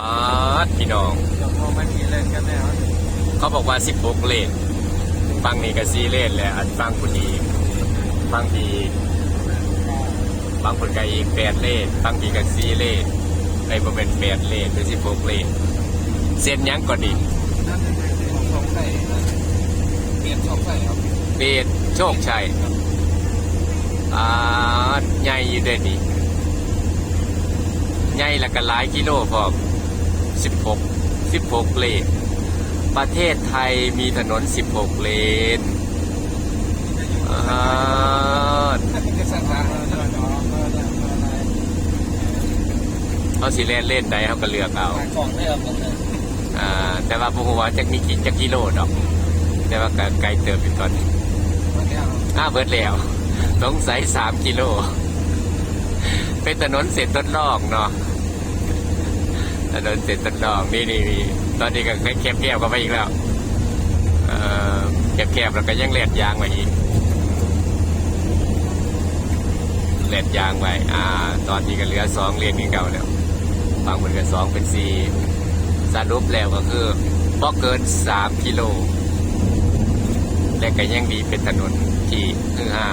ป๊าดพี่น้องจบลงมันมีเล่นกันแล้วเขาบอกว่า 16 เลนฟังนี่ก็ซีเลนแหละอันฟังคุณอีกฟังพีบางคนก็อีก8เลนฟังพีก็ซีเลนไอ้บ่เป็น8เลนหรือ16 เลนเส้นหยังก็ดีนั่นคือของสองใส่เปลี่ยนสองใส่ครับเบสโชคชัยอ่าใหญ่อยู่เด้นี่ใหญ่แล้วก็หลายกิโลพร้อม 16 16 เลน ประเทศไทยมีถนน 16 เลนอ่าถ้าเป็นกษัตริย์ทางเราจะน้องก็ได้ก็ได้เขาสิเล่นเล่นใดเขาก็เลือกเอาขาอ่าแต่ว่าพวกว่าจะมีกี่จะกิโลดอก แต่ว่าไกลเติมอยู่ตอนนี้วันนี้อ้าเบิดแล้วสงสัยสามกิโล เป็นถนนเสร็จต้นลอกเนาะ ถนนเสร็จต้นลอกนี่นี่ตอนนี้ก็แคบแคบๆก็ไปอีกแล้วแคบแคบๆแล้วก็ยังเล็ดยางมาอีกเล็ดยางไว้อ่า ตอนนี้ก็เหลือสองเลนนี่เก่าแล้วบางคนก็สองเป็นสี่สรุปแล้วก็คือบ่เกินสามกิโล และก็ยังดีเป็นถนนที่ฮือฮา